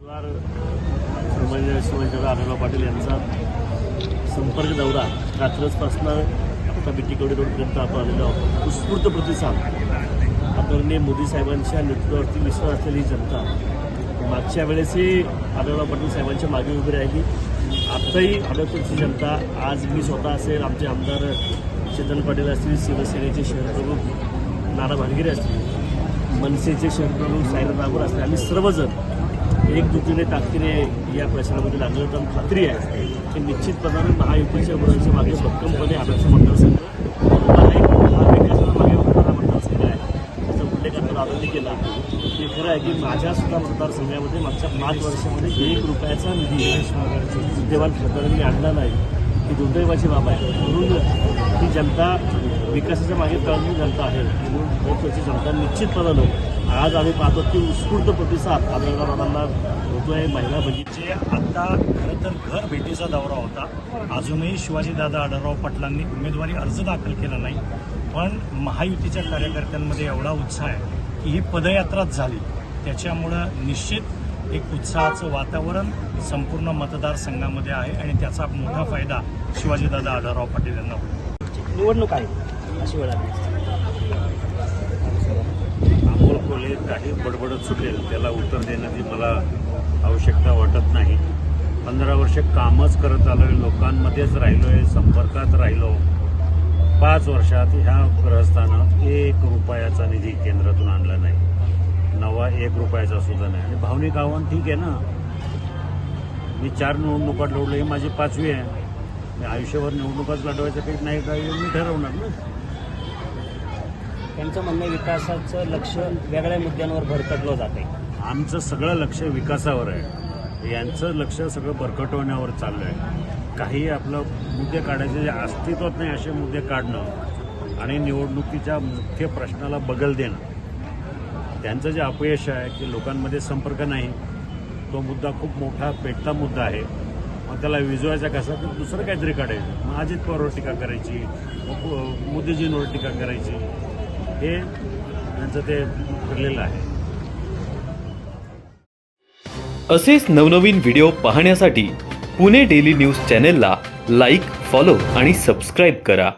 पवार आढळराव पाटील यांचा संपर्क दौरा कात्रजपासून आता बिटीकवडी रोडपर्यंत आपण आलेलो आहोत. उत्स्फूर्त प्रतिसाद. आदरणीय मोदी साहेबांच्या नेतृत्वावरती विश्वास असलेली जनता. मागच्या वेळेसही आढळराव पाटील साहेबांच्या मागे उभी राहिली. आत्ताही आदरपूरची जनता. आज मी स्वतः असेल आमचे आमदार चेतन पाटील असतील शिवसेनेचे शहरप्रमुख नाना भानगिरे असतील मनसेचे शहर प्रमुख सायरन असतील आम्ही सर्वजण एकजुटीने ताकदीने या प्रश्नामध्ये लागलं तर खात्री आहे. की निश्चितपणाने महायुतीच्या मुलांच्या मागे भक्कमपणे आदर्श मतदारसंघ उभा मागे होणारा मतदारसंघ आहे. त्याचा उल्लेख आनंदी केला. ते खरं आहे की माझ्यासुद्धा मतदारसंघामध्ये मागच्या पाच वर्षामध्ये एक रुपयाचा निधी विद्यमान खासदारांनी आणला नाही. ही दुर्दैवाची बाब आहे. म्हणून ही जनता विकासाच्या मागे कळणारी जनता आहे. म्हणून महत्त्वाची जनता निश्चितपणानं आज आम्ही पाहतो की उत्स्फूर्त प्रतिसाद आंदोलनाला होतो आहे महिला बहिणीचे आता खरं तर घर भेटीचा दौरा होता. अजूनही शिवाजीदादा आढळराव पाटलांनी उमेदवारी अर्ज दाखल केला नाही. पण महायुतीच्या कार्यकर्त्यांमध्ये एवढा उत्साह आहे की ही पदयात्राच झाली. त्याच्यामुळं निश्चित एक उत्साहाचं वातावरण संपूर्ण मतदारसंघामध्ये आहे आणि त्याचा मोठा फायदा शिवाजीदादा आढळराव पाटील यांना होईल निवडणूक आहे अशी वेळ आली काही बडबडत सुटेल त्याला उत्तर देण्याची मला आवश्यकता वाटत नाही. पंधरा वर्ष कामच करत आलो आहे लोकांमध्येच राहिलो आहे संपर्कात राहिलो. पाच वर्षात ह्या ग्रहस्थानं एक रुपयाचा निधी केंद्रातून आणला नाही. नवा एक रुपयाचा सुद्धा नाही. आणि भावनिक आव्हान ठीक आहे ना? मी चार निवडणुका लढलो ही माझी पाचवी आहे. मी आयुष्यभर निवडणुकाच लढवायचं काही नाही काही मी ठरवणार ना. त्यांचं म्हणणं विकासाचं लक्ष वेगळ्या मुद्द्यांवर भरकटलं जाते आमचं सगळं लक्ष विकासावर आहे. यांचं लक्ष सगळं भरकटवण्यावर चाललं आहे काही आपलं मुद्दे काढायचे जे अस्तित्वात नाही असे मुद्दे काढणं आणि निवडणुकीच्या मुख्य प्रश्नाला बगल देणं त्यांचं जे अपयश आहे की लोकांमध्ये संपर्क नाही तो मुद्दा खूप मोठा पेटता मुद्दा आहे. मग त्याला विजवायचा कसा? तर दुसरं काहीतरी काढायचं. मग अजित पवारवर टीका करायची मग मोदीजींवर टीका करायची. हे त्यांचं ते ठरलेलं आहे. असेच नवनवीन व्हिडिओ पाहण्यासाठी पुणे डेली न्यूज चॅनेलला लाईक फॉलो आणि सबस्क्राईब करा.